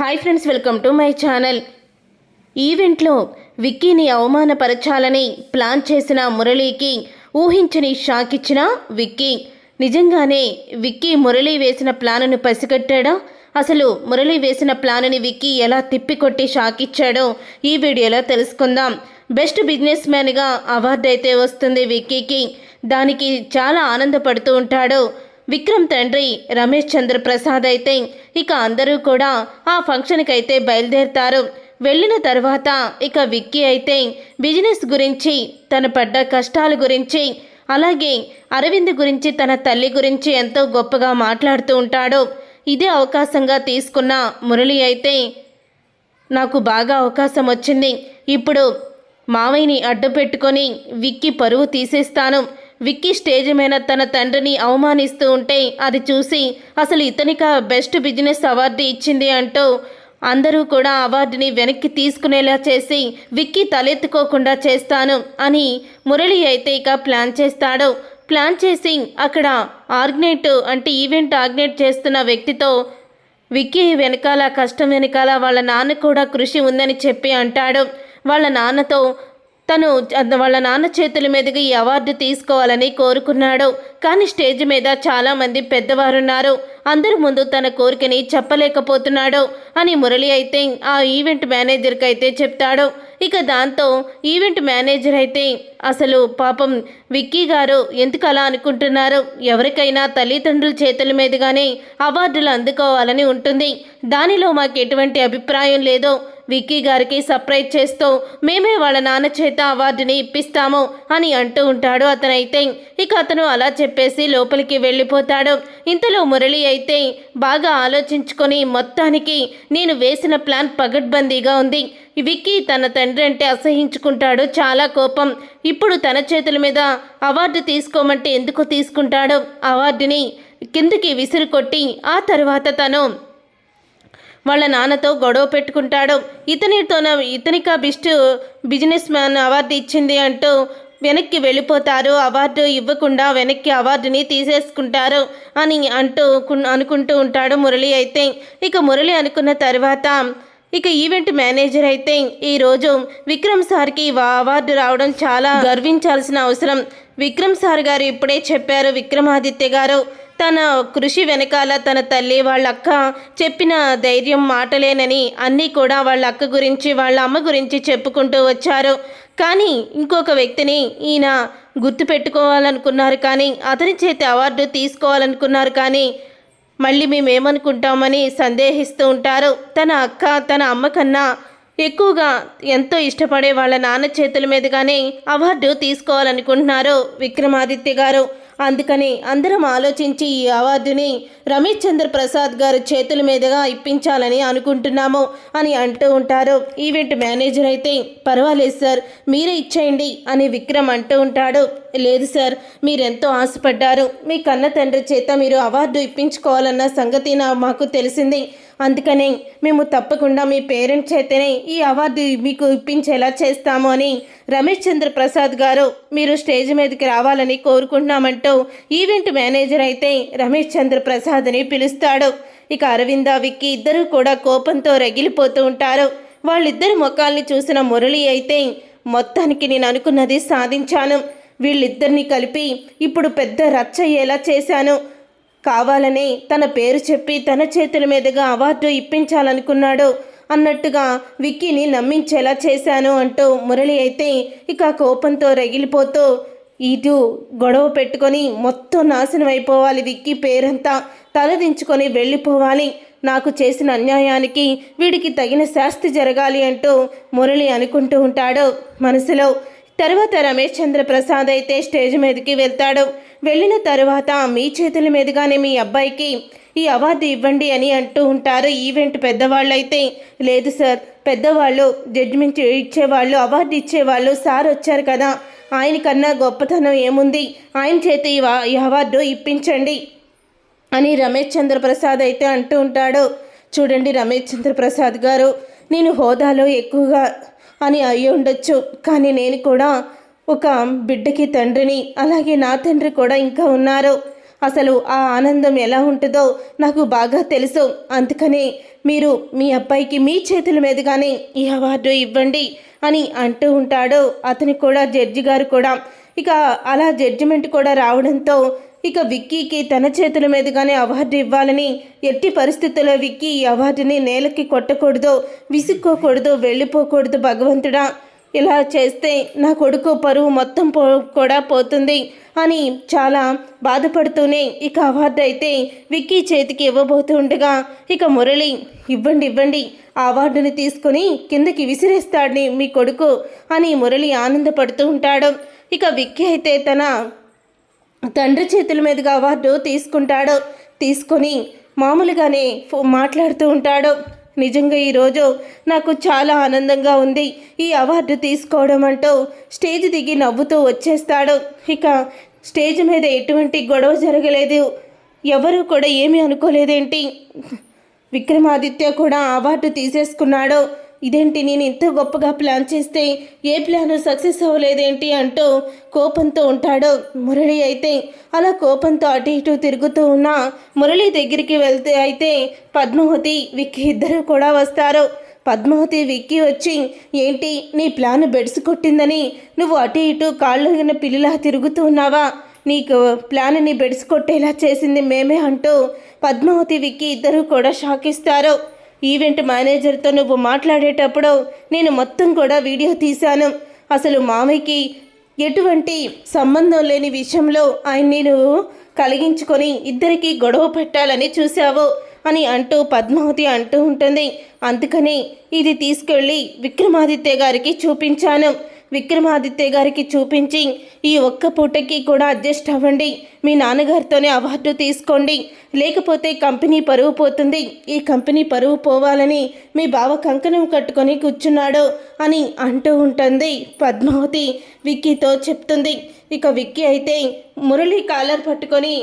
Hi friends welcome to my channel ఈవెంట్లో విక్కీని అవమానపరచాలని plan చేసిన మురళీకి ఊహించని షాక్ ఇచ్చిన విక్కీ నిజంగానే విక్కీ మురళి వేసిన ప్లాన్ను పసిగట్టాడా? అసలు మురళి వేసిన ప్లానుని విక్కీ ఎలా తిప్పికొట్టి షాక్ ఇచ్చాడో ఈ వీడియోలో తెలుసుకుందాం. బెస్ట్ బిజినెస్ మ్యాన్గా అవార్డు అయితే వస్తుంది విక్కీకి దానికి చాలా ఆనందపడుతూ ఉంటాడు. విక్రమ్ తండ్రి రమేష్ చంద్ర ప్రసాద్ అయితే ఇక అందరూ కూడా ఆ ఫంక్షన్కి అయితే బయలుదేరుతారు. వెళ్ళిన తర్వాత ఇక విక్కీ అయితే బిజినెస్ గురించి తన పడ్డ కష్టాల గురించి అలాగే అరవింద్ గురించి తన తల్లి గురించి ఎంతో గొప్పగా మాట్లాడుతూ ఉంటాడు. ఇదే అవకాశంగా తీసుకున్న మురళి అయితే నాకు బాగా అవకాశం వచ్చింది. ఇప్పుడు మావయ్యని అడ్డు పెట్టుకొని విక్కీ పరువు తీసేస్తాను. విక్కీ స్టేజ్ మీద తన తండ్రిని అవమానిస్తూ ఉంటే అది చూసి అసలు ఇతనిక బెస్ట్ బిజినెస్ అవార్డు ఇచ్చింది అంటూ అందరూ కూడా అవార్డుని వెనక్కి తీసుకునేలా చేసి విక్కీ తలెత్తుకోకుండా చేస్తాను అని మురళి అయితే ఇక ప్లాన్ చేస్తాడు. ప్లాన్ చేసి అక్కడ ఆర్గనేట్ అంటే ఈవెంట్ ఆర్గనేట్ చేస్తున్న వ్యక్తితో విక్కీ వెనకాల కష్టం వెనకాల వాళ్ళ నాన్న కూడా కృషి ఉందని చెప్పి అంటాడు. వాళ్ళ నాన్నతో తను వాళ్ళ నాన్న చేతుల మీదుగా ఈ అవార్డు తీసుకోవాలని కోరుకున్నాడు. కానీ స్టేజ్ మీద చాలామంది పెద్దవారున్నారు. అందరి ముందు తన కోరికని చెప్పలేకపోతున్నాడు అని మురళి అయితే ఆ ఈవెంట్ మేనేజర్కి అయితే చెప్తాడు. ఇక దాంతో ఈవెంట్ మేనేజర్ అయితే అసలు పాపం విక్కీ గారు ఎందుకు అలా అనుకుంటున్నారు? ఎవరికైనా తల్లిదండ్రుల చేతుల మీదుగానే అవార్డులు అందుకోవాలని ఉంటుంది. దానిలో మాకు ఎటువంటి అభిప్రాయం లేదో. విక్కీ గారికి సర్ప్రైజ్ చేస్తూ మేమే వాళ్ళ నాన్న చేత అవార్డుని ఇప్పిస్తాము అని అంటూ ఉంటాడు అతనైతే. ఇక అతను అలా చెప్పేసి లోపలికి వెళ్ళిపోతాడు. ఇంతలో మురళి అయితే బాగా ఆలోచించుకొని మొత్తానికి నేను వేసిన ప్లాన్ పగడ్బందీగా ఉంది. విక్కీ తన తండ్రి అంటే అసహించుకుంటాడు చాలా కోపం. ఇప్పుడు తన చేతుల మీద అవార్డు తీసుకోమంటే ఎందుకు తీసుకుంటాడు? అవార్డుని కిందికి విసిరుకొట్టి ఆ తర్వాత తను వాళ్ళ నాన్నతో గొడవ పెట్టుకుంటాడు. ఇతనితోన ఇతనికా బిస్ట్ బిజినెస్ మ్యాన్ అవార్డు ఇచ్చింది అంటూ వెనక్కి వెళ్ళిపోతారు. అవార్డు ఇవ్వకుండా వెనక్కి అవార్డుని తీసేసుకుంటారు అని అంటూ అనుకుంటూ ఉంటాడు మురళి అయితే. ఇక మురళి అనుకున్న తర్వాత ఇక ఈవెంట్ మేనేజర్ అయితే ఈరోజు విక్రమ్ సార్కి అవార్డు రావడం చాలా గర్వించాల్సిన అవసరం. విక్రమ్ సార్ గారు ఇప్పుడే చెప్పారు విక్రమాదిత్య గారు. తన కృషి వెనకాల తన తల్లి వాళ్ళ అక్క చెప్పిన ధైర్యం మాటలేనని అన్నీ కూడా వాళ్ళ అక్క గురించి వాళ్ళ అమ్మ గురించి చెప్పుకుంటూ వచ్చారు. కానీ ఇంకొక వ్యక్తిని ఈయన గుర్తు పెట్టుకోవాలనుకున్నారు కానీ అతని చేతి అవార్డు తీసుకోవాలనుకున్నారు కానీ మళ్ళీ మేమేమనుకుంటామని సందేహిస్తూ ఉంటారు. తన అక్క తన అమ్మ కన్నా ఎక్కువగా ఎంతో ఇష్టపడే వాళ్ళ నాన్న చేతుల మీదుగానే అవార్డు తీసుకోవాలనుకుంటున్నారు విక్రమాదిత్య గారు. అందుకని అందరం ఆలోచించి ఈ అవార్డుని రమేష్ చంద్ర ప్రసాద్ గారు చేతుల మీదుగా ఇప్పించాలని అనుకుంటున్నాము అని అంటూ ఉంటారు. ఈవెంట్ మేనేజర్ అయితే పర్వాలేదు సార్ మీరే ఇచ్చేయండి అని విక్రమ్ అంటూ ఉంటాడు. లేదు సార్ మీరెంతో ఆశపడ్డారు. మీ కన్న తండ్రి చేత మీరు అవార్డు ఇప్పించుకోవాలన్న సంగతి నా మాకు తెలిసింది. అందుకనే మేము తప్పకుండా మీ పేరెంట్స్ చేతనే ఈ అవార్డు మీకు ఇప్పించేలా చేస్తాము అని రమేష్ చంద్ర ప్రసాద్ గారు మీరు స్టేజ్ మీదకి రావాలని కోరుకుంటున్నామంటూ ఈవెంట్ మేనేజర్ అయితే రమేష్ చంద్ర ప్రసాద్ని పిలుస్తాడు. ఇక అరవింద విక్కీ ఇద్దరూ కూడా కోపంతో రగిలిపోతూ ఉంటారు. వాళ్ళిద్దరి ముఖాల్ని చూసిన మురళి అయితే మొత్తానికి నేను అనుకున్నది సాధించాను. వీళ్ళిద్దరిని కలిపి ఇప్పుడు పెద్ద రచ్చ అయ్యేలా చేశాను. కావాలని తన పేరు చెప్పి తన చేతుల మీదుగా అవార్డు ఇప్పించాలనుకున్నాడు. అన్నట్టుగా విక్కీని నమ్మించేలా చేశాను అంటూ మురళి అయితే ఇక కోపంతో రగిలిపోతూ ఇటు గొడవ పెట్టుకొని మొత్తం నాశనం అయిపోవాలి విక్కీ పేరంతా. తలదించుకొని వెళ్ళిపోవాలి. నాకు చేసిన అన్యాయానికి వీడికి తగిన శాస్తి జరగాలి అంటూ మురళి అనుకుంటూ ఉంటాడు. మనసులో తర్వాత రమేష్ చంద్ర ప్రసాద్ అయితే స్టేజ్ మీదకి వెళ్తాడు. వెళ్ళిన తర్వాత మీ చేతుల మీదుగానే మీ అబ్బాయికి ఈ అవార్డు ఇవ్వండి అని అంటూ ఉంటారు ఈవెంట్ పెద్దవాళ్ళు అయితే లేదు సార్ పెద్దవాళ్ళు జడ్జిమెంట్ ఇచ్చేవాళ్ళు అవార్డు ఇచ్చేవాళ్ళు సార్ వచ్చారు కదా. ఆయన కన్నా గొప్పతనం ఏముంది? ఆయన చేత ఈ అవార్డు ఇప్పించండి అని రమేష్ చంద్ర ప్రసాద్ అయితే అంటూ ఉంటాడు. చూడండి రమేష్ చంద్ర ప్రసాద్ గారు నేను హోదాలో ఎక్కువగా అని అయి ఉండొచ్చు. కానీ నేను కూడా ఒక బిడ్డకి తండ్రిని అలాగే నా తండ్రి కూడా ఇంకా ఉన్నారు. అసలు ఆ ఆనందం ఎలా ఉంటుందో నాకు బాగా తెలుసు. అందుకని మీరు మీ అబ్బాయికి మీ చేతుల మీదుగానే ఈ అవార్డు ఇవ్వండి అని అంటూ ఉంటాడు. అతని కూడా జడ్జి గారు కూడా. ఇక అలా జడ్జిమెంట్ కూడా రావడంతో ఇక విక్కీకి తన చేతుల మీదుగానే అవార్డు ఇవ్వాలని ఎట్టి పరిస్థితుల్లో విక్కీ ఈ అవార్డుని నేలకి కొట్టకూడదు విసుక్కోకూడదు వెళ్ళిపోకూడదు భగవంతుడా. ఇలా చేస్తే నా కొడుకు పరువు మొత్తం పో కూడా పోతుంది అని చాలా బాధపడుతూనే ఇక అవార్డు అయితే విక్కీ చేతికి ఇవ్వబోతూ ఉండగా ఇక మురళి ఇవ్వండి ఇవ్వండి ఆ అవార్డుని తీసుకొని కిందకి విసిరేస్తాడని మీ కొడుకు అని మురళి ఆనందపడుతూ ఉంటాడు. ఇక విక్కీ అయితే తన తండ్రి చేతుల మీదుగా అవార్డు తీసుకుంటాడు. తీసుకొని మామూలుగానే మాట్లాడుతూ ఉంటాడు. నిజంగా ఈరోజు నాకు చాలా ఆనందంగా ఉంది. ఈ అవార్డు తీసుకోవడం అంటూ స్టేజ్ దిగి నవ్వుతూ వచ్చేస్తాడు. ఇక స్టేజ్ మీద ఎటువంటి గొడవ జరగలేదు. ఎవరు కూడా ఏమీ అనుకోలేదేంటి? విక్రమాదిత్య కూడా అవార్డు తీసేసుకున్నాడు. ఇదేంటి నేను ఇంత గొప్పగా ప్లాన్ చేస్తే ఏ ప్లాన్ సక్సెస్ అవ్వలేదేంటి అంటూ కోపంతో ఉంటాడు మురళి అయితే. అలా కోపంతో అటు ఇటు తిరుగుతూ ఉన్న మురళి దగ్గరికి వెళ్తే అయితే పద్మావతి విక్కీ ఇద్దరు కూడా వస్తారు. పద్మావతి విక్కి వచ్చి ఏంటి నీ ప్లాన్ బెడ్స్ కొట్టిందని? నువ్వు అటు ఇటు కాళ్ళు పిల్లిలా తిరుగుతూ ఉన్నావా? నీకు ప్లాన్ని బెడ్స్ కొట్టేలా చేసింది మేమే అంటూ పద్మావతి విక్కి ఇద్దరు కూడా షాక్ ఇస్తారు. ఈవెంట్ మేనేజర్తో నువ్వు మాట్లాడేటప్పుడు నేను మొత్తం కూడా వీడియో తీశాను. అసలు మామయ్యకి ఎటువంటి సంబంధం లేని విషయంలో ఆయన్ని నువ్వు కలిగించుకొని ఇద్దరికి గొడవ పెట్టాలని చూశావు అని అంటూ పద్మావతి అంటూ ఉంటుంది. అందుకని ఇది తీసుకెళ్ళి విక్రమాదిత్య గారికి చూపించాను. విక్రమాదిత్య గారికి చూపించి ఈ ఒక్క పూటకి కూడా అడ్జస్ట్ అవ్వండి. మీ నాన్నగారితోనే అవార్డు తీసుకోండి. లేకపోతే కంపెనీ పరువు పోతుంది. ఈ కంపెనీ పరువు పోవాలని మీ బావ కంకణం కట్టుకొని కూర్చున్నాడు అని అంటూ ఉంటుంది పద్మావతి. విక్కీతో చెప్తుంది. ఇక విక్కీ అయితే మురళి కాలర్ పట్టుకొని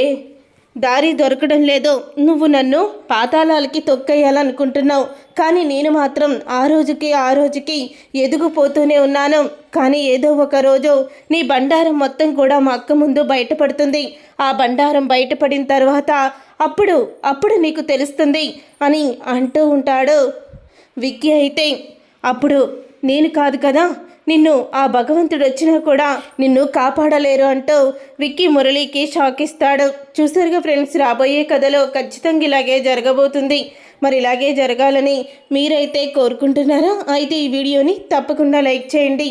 ఏ దారి దొరకడం లేదు. నువ్వు నన్ను పాతాళాలకి తొక్కేయాలనుకుంటున్నావు. కానీ నేను మాత్రం ఆ రోజుకి ఆ రోజుకి ఎదుగుపోతూనే ఉన్నాను. కానీ ఏదో ఒక రోజు నీ బండారం మొత్తం కూడా మా అక్క ముందు బయటపడుతుంది. ఆ బండారం బయటపడిన తర్వాత అప్పుడు అప్పుడు నీకు తెలుస్తుంది అని అంటూ ఉంటాడు. విక్కీ అయితే అప్పుడు నేను కాదు కదా నిన్ను ఆ భగవంతుడు వచ్చినా కూడా నిన్ను కాపాడలేరు అంటూ విక్కీ మురళికి షాక్ ఇస్తాడు. చూసారుగా ఫ్రెండ్స్ రాబోయే కథలో ఖచ్చితంగా ఇలాగే జరగబోతుంది. మరి ఇలాగే జరగాలని మీరైతే కోరుకుంటున్నారా? అయితే ఈ వీడియోని తప్పకుండా లైక్ చేయండి.